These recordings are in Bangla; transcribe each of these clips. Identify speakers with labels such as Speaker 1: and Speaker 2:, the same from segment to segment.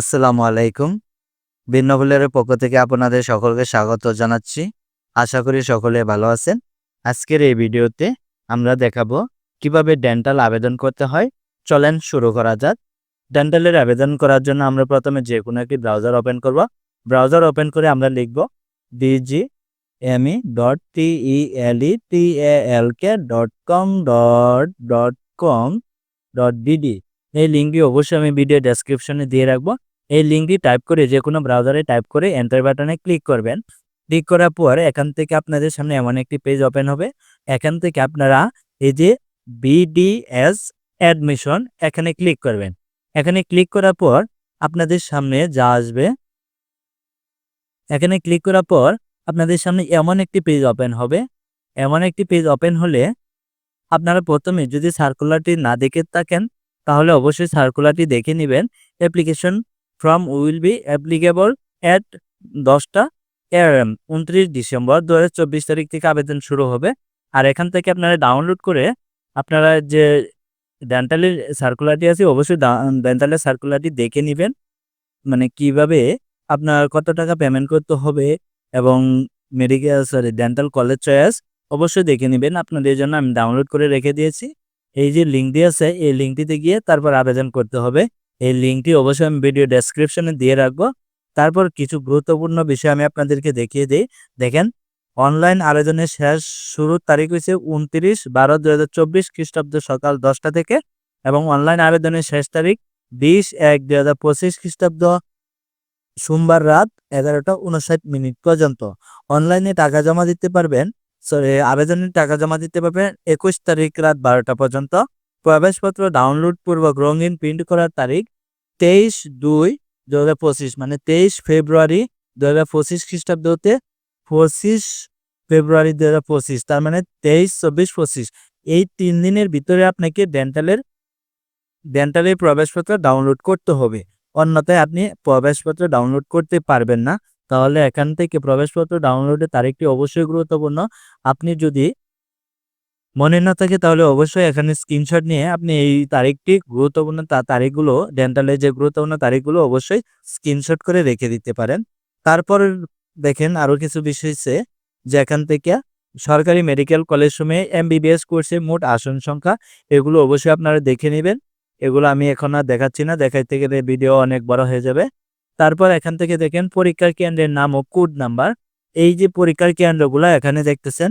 Speaker 1: আসসালামু আলাইকুম ভিন্নভুলের পক্ষ থেকে আপনাদের সকলকে স্বাগত জানাচ্ছি আশা করি সকলে ভালো আছেন আজকের এই ভিডিওতে আমরা দেখাবো কিভাবে ডেন্টাল আবেদন করতে হয় চলেন শুরু করা যাক ডেন্টালের আবেদন করার জন্য আমরা প্রথমে যে কোনো একটি ব্রাউজার ওপেন করব ব্রাউজার ওপেন করে আমরা লিখব DG ME dot T L K dot com dot dot com dot DD এই লিঙ্কটি অবশ্যই আমি ভিডিও ডেসক্রিপশনে দিয়ে রাখবো এই লিঙ্কটি টাইপ করে যে কোনো ব্রাউজারে টাইপ করে এন্টার বাটনে ক্লিক করবেন ক্লিক করার পর এখান থেকে আপনাদের সামনে এমন একটি পেজ ওপেন হবে এখান থেকে আপনারা এই যে বিডিএস অ্যাডমিশন এখানে ক্লিক করবেন এখানে ক্লিক করার পর আপনাদের সামনে যা আসবে এখানে ক্লিক করার পর আপনাদের সামনে এমন একটি পেজ ওপেন হবে এমন একটি পেজ ওপেন হলে আপনারা প্রথমে যদি সার্কুলারটি না দেখে থাকেন তাহলে অবশ্যই সার্কুলারটি দেখে নেবেন application from will be applicable at দশটা এম উনত্রিশ ডিসেম্বর দু তারিখ থেকে আবেদন শুরু হবে আর এখান থেকে আপনারা ডাউনলোড করে আপনারা যে ডেন্টালের সার্কুলারটি আছে অবশ্যই ডেন্টালের সার্কুলারটি দেখে নেবেন মানে কিভাবে আপনার কত টাকা পেমেন্ট করতে হবে এবং medical sorry dental college choice অবশ্যই দেখে নেবেন আপনাদের জন্য আমি ডাউনলোড করে রেখে দিয়েছি এই যে লিঙ্ক দিয়ে আছে এই লিঙ্কটিতে গিয়ে তারপর আবেদন করতে হবে এই লিঙ্কটি অবশ্যই আমি ভিডিও ডেসক্রিপশনে দিয়ে রাখবো তারপর কিছু গুরুত্বপূর্ণ বিষয় আমি আপনাদেরকে দেখিয়ে দিই দেখেন অনলাইন আবেদনের শেষ শুরুর তারিখ হয়েছে উনত্রিশ বারো দু হাজার চব্বিশ খ্রিস্টাব্দ সকাল দশটা থেকে এবং অনলাইন আবেদনের শেষ তারিখ বিশ এক দুই হাজার পঁচিশ খ্রিস্টাব্দ সোমবার রাত এগারোটা উনষাট মিনিট পর্যন্ত অনলাইনে টাকা জমা দিতে পারবেন সরি আবেদনের টাকা জমা দিতে পারবেন একুশ তারিখ রাত বারোটা পর্যন্ত প্রবেশপত্র ডাউনলোড পূর্বক রঙিন প্রিন্ট করার তারিখ তেইশ দুই দু হাজার পঁচিশ মানে তেইশ ফেব্রুয়ারি দু হাজার পঁচিশ খ্রিস্টাব্দ হতে পঁচিশ ফেব্রুয়ারি দু হাজার পঁচিশ তার মানে তেইশ চব্বিশ পঁচিশ এই তিন দিনের ভিতরে আপনাকে ডেন্টালের ডেন্টালের প্রবেশপত্র ডাউনলোড করতে হবে অন্যথায় আপনি প্রবেশপত্র ডাউনলোড করতে পারবেন না তাহলে এখান থেকে প্রবেশপত্র ডাউনলোডের তারিখটি অবশ্যই গুরুত্বপূর্ণ আপনি যদি মনে না থাকে তাহলে অবশ্যই এখানে স্ক্রিনশট নিয়ে আপনি এই তারিখটি গুরুত্বপূর্ণ তারিখগুলো ডেন্টালের যে গুরুত্বপূর্ণ তারিখগুলো অবশ্যই স্ক্রিনশট করে রেখে দিতে পারেন তারপর দেখেন আরও কিছু বিষয় যে যেখান থেকে সরকারি মেডিকেল কলেজ সময়ে এমবিবিএস কোর্সে মোট আসন সংখ্যা এগুলো অবশ্যই আপনারা দেখে নেবেন এগুলো আমি এখন আর দেখাচ্ছি না দেখাইতে গেলে ভিডিও অনেক বড় হয়ে যাবে তারপর এখান থেকে দেখেন পরীক্ষার কেন্দ্রের নাম ও কোড নাম্বার এই যে পরীক্ষার কেন্দ্রগুলো এখানে দেখতেছেন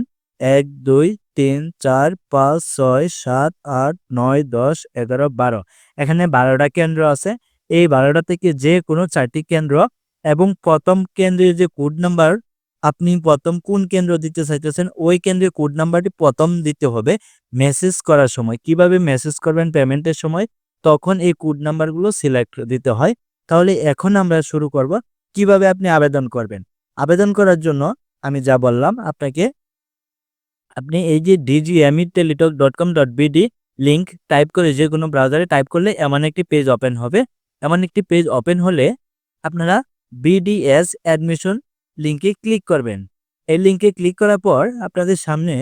Speaker 1: এক দুই তিন চার পাঁচ ছয় সাত আট নয় দশ এগারো বারো এখানে বারোটা কেন্দ্র আছে এই বারোটা থেকে যে কোনো চারটি কেন্দ্র এবং প্রথম কেন্দ্রের যে কোড নাম্বার আপনি প্রথম কোন কেন্দ্র দিতে চাইতেছেন ওই কেন্দ্রে কোড নাম্বারটি প্রথম দিতে হবে মেসেজ করার সময় কিভাবে মেসেজ করবেন পেমেন্টের সময় তখন এই কোড নাম্বারগুলো সিলেক্ট দিতে হয় তাহলে এখন আমরা শুরু করব কিভাবে আপনি আবেদন করবেন আবেদন করার জন্য আমি যা বললাম আপনাকে আপনি এই যে DGME Teletalk dot com dot BD link type করে যে কোনো ব্রাউজারে টাইপ করলে এমন একটি পেজ ওপেন হবে এমন একটি পেজ ওপেন হলে আপনারা বিডিএস অ্যাডমিশন লিঙ্কে ক্লিক করবেন এই লিঙ্কে ক্লিক করার পর আপনাদের সামনে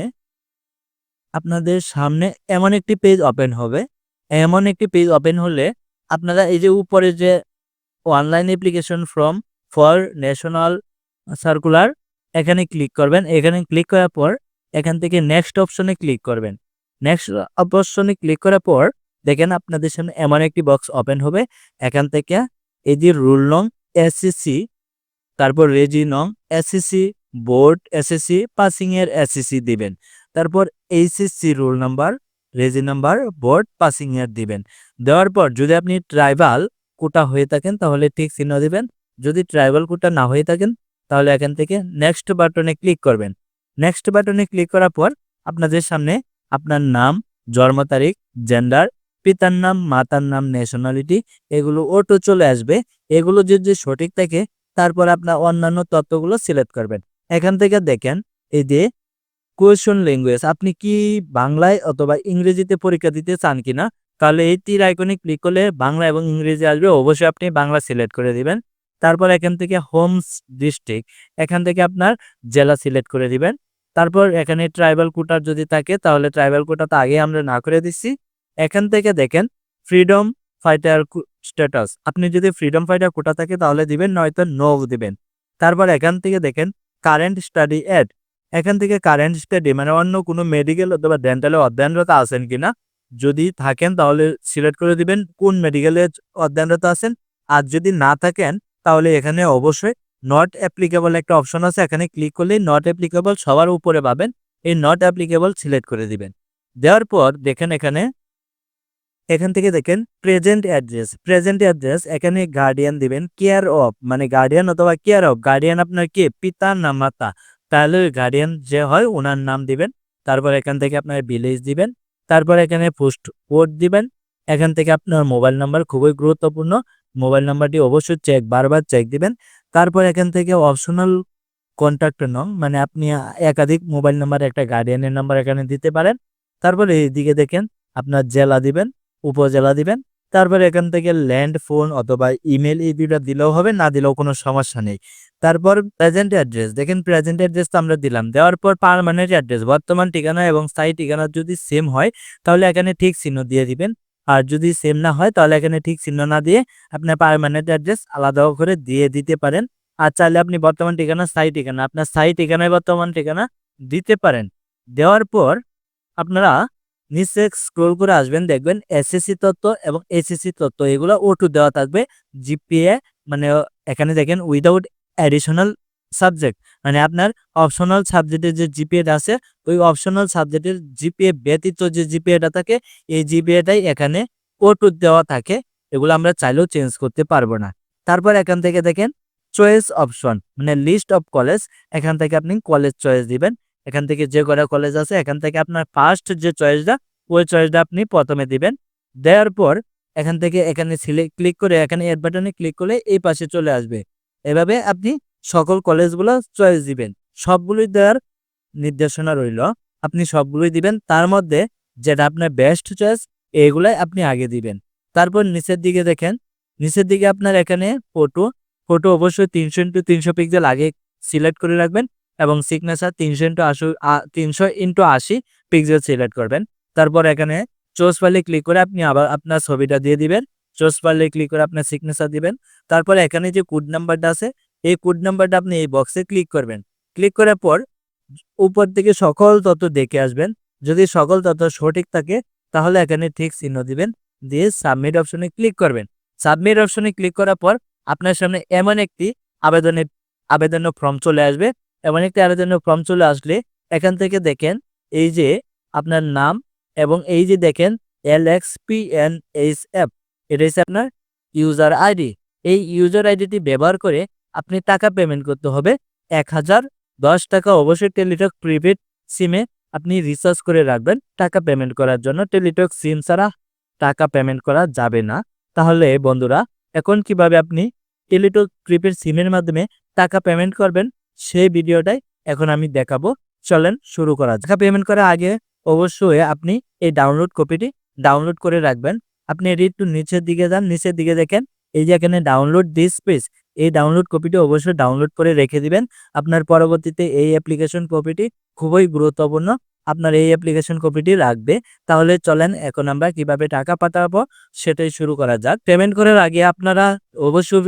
Speaker 1: আপনাদের সামনে এমন একটি পেজ ওপেন হবে এমন একটি পেজ ওপেন হলে আপনারা এই যে উপরে যে online application form for national circular এখানে ক্লিক করবেন এখানে ক্লিক করার পর এখান থেকে নেক্সট অপশনে ক্লিক করবেন নেক্সট অপশনে ক্লিক করার পর দেখেন আপনাদের সামনে এমন একটি বক্স ওপেন হবে এখান থেকে এই যে রুল নং এসএসসি e তারপর রেজি নং এসএসসি বোর্ড এসএসসি পাসিংয়ের এসএসসি দিবেন তারপর এইচএসসি রুল নাম্বার রেজি নাম্বার বোর্ড পাসিংয়ের দিবেন দেওয়ার পর যদি আপনি ট্রাইবাল কোটা হয়ে থাকেন তাহলে ঠিক চিহ্ন দিবেন যদি ট্রাইবাল কোটা না হয়ে থাকেন তাহলে এখান থেকে নেক্সট বাটনে ক্লিক করবেন নেক্সট বাটনে ক্লিক করার পর আপনাদের সামনে আপনার নাম জন্ম তারিখ জেন্ডার পিতার নাম মাতার নাম ন্যাশনালিটি এগুলো অটো চলে আসবে এগুলো যদি সঠিক থাকে তারপর আপনার অন্যান্য তথ্যগুলো সিলেক্ট করবেন এখান থেকে দেখেন এই যে কোয়েশন ল্যাঙ্গুয়েজ আপনি কি বাংলায় অথবা ইংরেজিতে পরীক্ষা দিতে চান কিনা তাহলে এই তীর আইকনে ক্লিক করলে বাংলা এবং ইংরেজি আসবে অবশ্যই আপনি বাংলা সিলেক্ট করে দিবেন তারপর এখান থেকে হোমস ডিস্ট্রিক্ট এখান থেকে আপনার জেলা সিলেক্ট করে দিবেন তারপর এখানে ট্রাইবাল কোটার যদি থাকে তাহলে ট্রাইবাল কোটা তো আগে আমরা না করে দিচ্ছি এখান থেকে দেখেন ফ্রিডম ফাইটার স্ট্যাটাস আপনি যদি ফ্রিডম ফাইটার কোটা থাকে তাহলে দিবেন নয়তো নো দিবেন তারপর এখান থেকে দেখেন কারেন্ট স্টাডি অ্যাড এখান থেকে কারেন্ট স্টাডি মানে অন্য কোনো মেডিকেল অথবা ডেন্টালে অধ্যয়নরত আছেন কিনা যদি থাকেন তাহলে সিলেক্ট করে দিবেন কোন মেডিকেলে অধ্যয়নরত আছেন আর যদি না থাকেন তাহলে এখানে অবশ্যই নট অ্যাপ্লিকেবল একটা অপশন আছে এখানে ক্লিক করলে নট অ্যাপ্লিকেবল সবার উপরে পাবেন এই নট অ্যাপ্লিকেবল সিলেক্ট করে দিবেন দেওয়ার পর দেখেন এখানে এখান থেকে দেখেন প্রেজেন্ট অ্যাড্রেস প্রেজেন্ট অ্যাড্রেস এখানে গার্ডিয়ান দিবেন কেয়ার অফ মানে গার্ডিয়ান অথবা কেয়ার অফ গার্ডিয়ান আপনার কে পিতা না মাতা তাহলে গার্ডিয়ান যে হয় ওনার নাম দিবেন তারপর এখান থেকে আপনার ভিলেজ দিবেন তারপর এখানে পোস্ট কোড দিবেন এখান থেকে আপনার মোবাইল নাম্বার খুবই গুরুত্বপূর্ণ মোবাইল অবশ্যই চেক বারবার চেক দিবেন তারপর এখান থেকে অপশনাল কন্ট্যাক্ট নং মানে আপনি একাধিক মোবাইল নাম্বার একটা গার্ডিয়ানের নাম্বার এখানে দিতে পারেন তারপরে এইদিকে দেখেন আপনার জেলা দিবেন উপজেলা দিবেন তারপরে এখান থেকে ল্যান্ড ফোন অথবা ইমেল এই দুটা দিলেও হবে না দিলেও কোনো সমস্যা নেই তারপর প্রেজেন্ট অ্যাড্রেস দেখেন প্রেজেন্ট অ্যাড্রেস তো আমরা দিলাম দেওয়ার পর পারমানেন্ট অ্যাড্রেস বর্তমান ঠিকানা এবং স্থায়ী ঠিকানা যদি সেম হয় তাহলে এখানে ঠিক চিহ্ন দিয়ে দিবেন আর যদি সেম না হয় তাহলে এখানে ঠিক চিহ্ন না দিয়ে আপনি পারমানেন্ট অ্যাড্রেস আলাদাও করে দিয়ে দিতে পারেন আর চাইলে আপনি বর্তমান ঠিকানা সাই ঠিকানা আপনার সাই ঠিকানায় বর্তমান ঠিকানা দিতে পারেন দেওয়ার পর আপনারা নিচে স্ক্রোল করে আসবেন দেখবেন এসএসসি তত্ত্ব এবং এসএসসি তত্ত্ব এগুলো ওটু দেওয়া থাকবে জিপিএ মানে এখানে দেখেন উইদাউট অ্যাডিশনাল সাবজেক্ট মানে আপনার অপশনাল সাবজেক্টের যে জিপিএটা আছে ওই অপশনাল সাবজেক্টের জিপিএ ব্যতীত যে জিপিএটা থাকে এই জিপিএটাই এখানে ওটুট দেওয়া থাকে এগুলো আমরা চাইলেও চেঞ্জ করতে পারবো না তারপর এখান থেকে দেখেন চয়েস অপশন মানে লিস্ট অফ কলেজ এখান থেকে আপনি কলেজ চয়েস দিবেন এখান থেকে যে কটা কলেজ আছে এখান থেকে আপনার ফার্স্ট যে চয়েসটা ওই চয়েসটা আপনি প্রথমে দিবেন দেওয়ার পর এখান থেকে এখানে সিলেক্ট ক্লিক করে এখানে এড বাটনে ক্লিক করলে এই পাশে চলে আসবে এভাবে আপনি সকল কলেজগুলো চয়েস দিবেন সবগুলোই দেওয়ার নির্দেশনা রইল আপনি সবগুলোই দিবেন তার মধ্যে যেটা আপনার বেস্ট চয়েস এগুলাই আপনি আগে দিবেন তারপর নিচের দিকে দেখেন নিচের দিকে আপনার এখানে ফটো ফটো অবশ্যই তিনশো ইন্টু তিনশো পিক্সেল আগে সিলেক্ট করে রাখবেন এবং সিগনেচার তিনশো ইন্টু আশি তিনশো ইন্টু আশি পিক্সেল সিলেক্ট করবেন তারপর এখানে চোস পালে ক্লিক করে আপনি আবার আপনার ছবিটা দিয়ে দিবেন চোস পালে ক্লিক করে আপনার সিগনেচার দিবেন তারপর এখানে যে কোড নাম্বারটা আছে এই কোড নাম্বারটা আপনি এই বক্সে ক্লিক করবেন ক্লিক করার পর উপর থেকে সকল তথ্য দেখে আসবেন যদি সকল তথ্য সঠিক থাকে তাহলে এখানে ঠিক চিহ্ন দিবেন দিয়ে সাবমিট অপশনে ক্লিক করবেন সাবমিট অপশনে ক্লিক করার পর আপনার সামনে এমন একটি আবেদনের আবেদন ফর্ম চলে আসবে এমন একটি আবেদন ফর্ম চলে আসলে এখান থেকে দেখেন এই যে আপনার নাম এবং এই যে দেখেন L X P N H F এটা হচ্ছে আপনার ইউজার আইডি এই ইউজার আইডিটি ব্যবহার করে আপনি টাকা পেমেন্ট করতে হবে এক হাজার দশ টাকা অবশ্যই টেলিটক প্রিপেড সিমে আপনি রিচার্জ করে রাখবেন টাকা পেমেন্ট করার জন্য টেলিটক সিম ছাড়া টাকা পেমেন্ট করা যাবে না তাহলে বন্ধুরা এখন কিভাবে আপনি টেলিটক প্রিপেড সিমের মাধ্যমে টাকা পেমেন্ট করবেন সেই ভিডিওটাই এখন আমি দেখাবো চলেন শুরু করা টাকা পেমেন্ট করার আগে অবশ্যই আপনি এই ডাউনলোড কপিটি ডাউনলোড করে রাখবেন আপনি এটি একটু নিচের দিকে যান নিচের দিকে দেখেন এই যে এখানে ডাউনলোড দিস পেজ এই ডাউনলোড কপিটি অবশ্যই ডাউনলোড করে রেখে দিবেন আপনার পরবর্তীতে এই অ্যাপ্লিকেশন কপিটি খুবই গুরুত্বপূর্ণ আপনার এই অ্যাপ্লিকেশন কপিটি রাখবে তাহলে চলেন এখন আমরা কিভাবে টাকা পাঠাবো সেটাই শুরু করা যাক পেমেন্ট করার আগে আপনারা অবশ্যই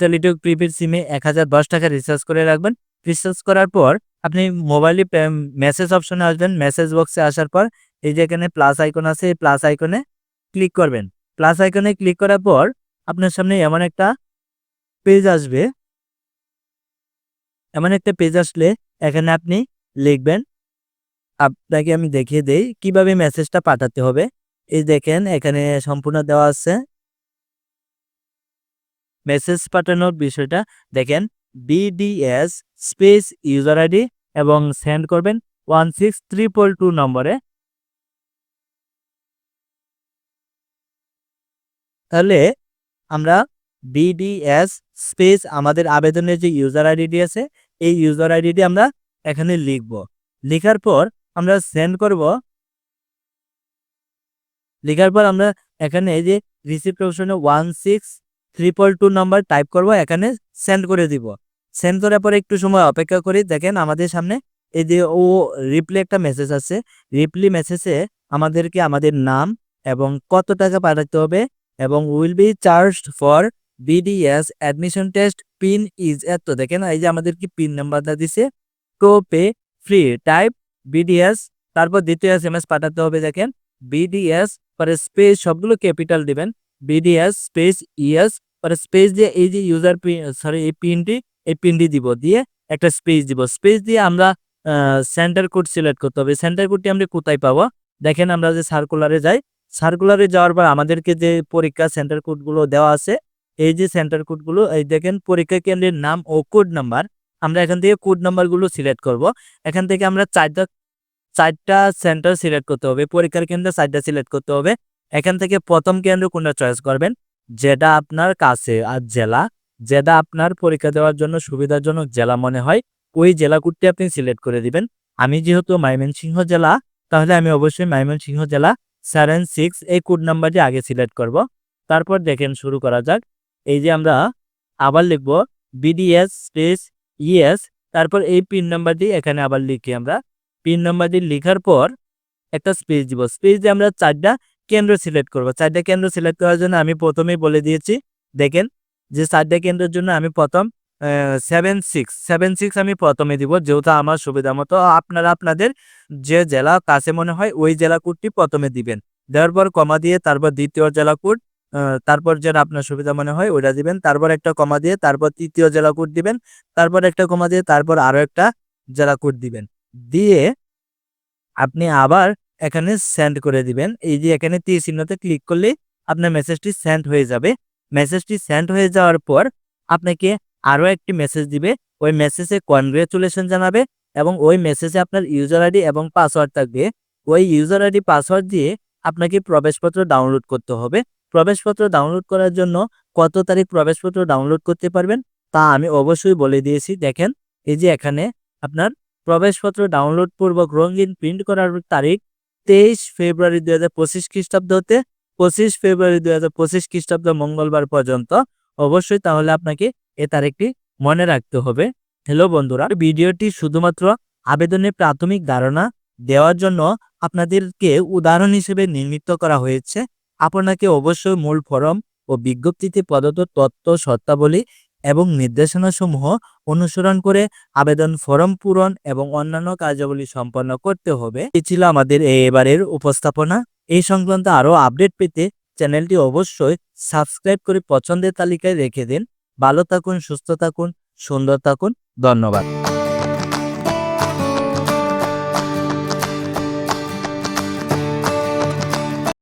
Speaker 1: টেলিটক প্রিপেড সিমে এক হাজার দশ টাকা রিচার্জ করে রাখবেন রিচার্জ করার পর আপনি মোবাইলে মেসেজ অপশনে আসবেন মেসেজ বক্সে আসার পর এই যে এখানে প্লাস আইকন আছে এই প্লাস আইকনে ক্লিক করবেন প্লাস আইকনে ক্লিক করার পর আপনার সামনে এমন একটা পেজ আসবে এমন একটা পেজ আসলে এখানে আপনি লিখবেন আপনাকে আমি দেখিয়ে দেই কিভাবে মেসেজটা পাঠাতে হবে এই দেখেন এখানে সম্পূর্ণ দেওয়া আছে মেসেজ পাঠানোর বিষয়টা দেখেন বিডিএস স্পেস ইউজার আইডি এবং সেন্ড করবেন ওয়ান সিক্স ট্রিপল টু নম্বরে তাহলে আমরা বিডিএস স্পেস আমাদের আবেদনের যে ইউজার আইডিটি আছে এই ইউজার আইডিটি আমরা এখানে লিখব লেখার পর আমরা সেন্ড করব লেখার পর আমরা এখানে যে রিসিপ্ট অপশনে one six triple two number type করব এখানে সেন্ড করে দিব সেন্ড করার পরে একটু সময় অপেক্ষা করি দেখেন আমাদের সামনে এই যে ও রিপ্লি একটা মেসেজ আছে রিপ্লি মেসেজে আমাদেরকে আমাদের নাম এবং কত টাকা পাঠাতে হবে এবং will be charged for BDS admission test pin is এত দেখেন এই যে আমাদের কি পিন নাম্বারটা দিছে কো পে ফ্রি টাইপ বিডিএস তারপর দ্বিতীয় এস এম এস পাঠাতে হবে দেখেন বিডিএস পরে স্পেস সবগুলো ক্যাপিটাল দিবেন বিডিএস স্পেস ইএস পরে স্পেস দিয়ে এই যে ইউজার পিন সরি এই পিনটি এই পিনটি দিব দিয়ে একটা স্পেস দিব স্পেস দিয়ে আমরা সেন্টার কোড সিলেক্ট করতে হবে সেন্টার কোডটি আমরা কোথায় পাবো দেখেন আমরা যে সার্কুলারে যাই সার্কুলারে যাওয়ার পর আমাদেরকে যে পরীক্ষা সেন্টার কোডগুলো দেওয়া আছে এই যে সেন্টার কোডগুলো এই দেখেন পরীক্ষা কেন্দ্রের নাম ও কোড নাম্বার আমরা এখান থেকে কোড নাম্বারগুলো সিলেক্ট করব এখান থেকে আমরা চারটা চারটা সেন্টার সিলেক্ট করতে হবে পরীক্ষার কেন্দ্রে চারটা সিলেক্ট করতে হবে এখান থেকে প্রথম কেন্দ্র কোনটা চয়েস করবেন যেটা আপনার কাছে আর জেলা যেটা আপনার পরীক্ষা দেওয়ার জন্য সুবিধাজনক জেলা মনে হয় ওই জেলা কোডটি আপনি সিলেক্ট করে দিবেন আমি যেহেতু ময়মনসিংহ জেলা তাহলে আমি অবশ্যই ময়মনসিংহ জেলা সেভেন সিক্স এই কোড নাম্বারটি আগে সিলেক্ট করব তারপর দেখেন শুরু করা যাক এই যে আমরা আবার লিখব বিডিএস স্পেস ইএস তারপর এই পিন নাম্বারটি এখানে আবার লিখি আমরা পিন নাম্বারটি লেখার পর একটা স্পেস দিব স্পেস দিয়ে আমরা চারটা কেন্দ্র সিলেক্ট করব চারটা কেন্দ্র সিলেক্ট করার জন্য আমি প্রথমেই বলে দিয়েছি দেখেন যে চারটা কেন্দ্রের জন্য আমি প্রথম সেভেন সিক্স সেভেন সিক্স আমি প্রথমে দিব যেহেতু আমার সুবিধা মতো আপনারা আপনাদের যে জেলা কাছে মনে হয় ওই জেলা কোডটি প্রথমে দিবেন দেওয়ার পর কমা দিয়ে তারপর দ্বিতীয় জেলা কোড তারপর যেটা আপনার সুবিধা মনে হয় ওইটা দিবেন তারপর একটা কমা দিয়ে তারপর তৃতীয় জেলা কোড দিবেন তারপর একটা কমা দিয়ে তারপর আরও একটা জেলা কোড দিবেন দিয়ে আপনি আবার এখানে সেন্ড করে দিবেন এই যে এখানে তীর চিহ্নতে ক্লিক করলে আপনার মেসেজটি সেন্ড হয়ে যাবে মেসেজটি সেন্ড হয়ে যাওয়ার পর আপনাকে আরও একটি মেসেজ দিবে ওই মেসেজে কনগ্রেচুলেশন জানাবে এবং ওই মেসেজে আপনার ইউজার আইডি এবং পাসওয়ার্ড থাকবে ওই ইউজার আইডি পাসওয়ার্ড দিয়ে আপনাকে প্রবেশপত্র ডাউনলোড করতে হবে প্রবেশপত্র ডাউনলোড করার জন্য কত তারিখ প্রবেশপত্র ডাউনলোড করতে পারবেন তা আমি অবশ্যই বলে দিয়েছি দেখেন এই যে এখানে আপনার প্রবেশপত্র ডাউনলোড পূর্বক রঙিন প্রিন্ট করার তারিখ তেইশ ফেব্রুয়ারি দুই হাজার পঁচিশ খ্রিস্টাব্দ হতে পঁচিশ ফেব্রুয়ারি দুই হাজার পঁচিশ খ্রিস্টাব্দ মঙ্গলবার পর্যন্ত অবশ্যই তাহলে আপনাকে এ তারিখটি মনে রাখতে হবে হ্যালো বন্ধুরা ভিডিওটি শুধুমাত্র আবেদনের প্রাথমিক ধারণা দেওয়ার জন্য আপনাদেরকে উদাহরণ হিসেবে নির্মিত করা হয়েছে আপনাকে অবশ্যই মূল ফরম ও বিজ্ঞপ্তিতে প্রদত্ত তত্ত্ব শর্তাবলী এবং নির্দেশনাসমূহ অনুসরণ করে আবেদন ফরম পূরণ এবং অন্যান্য কার্যাবলী সম্পন্ন করতে হবে এ ছিল আমাদের এই এবারের উপস্থাপনা এই সংক্রান্ত আরও আপডেট পেতে চ্যানেলটি অবশ্যই সাবস্ক্রাইব করে পছন্দের তালিকায় রেখে দিন ভালো থাকুন সুস্থ থাকুন সুন্দর থাকুন ধন্যবাদ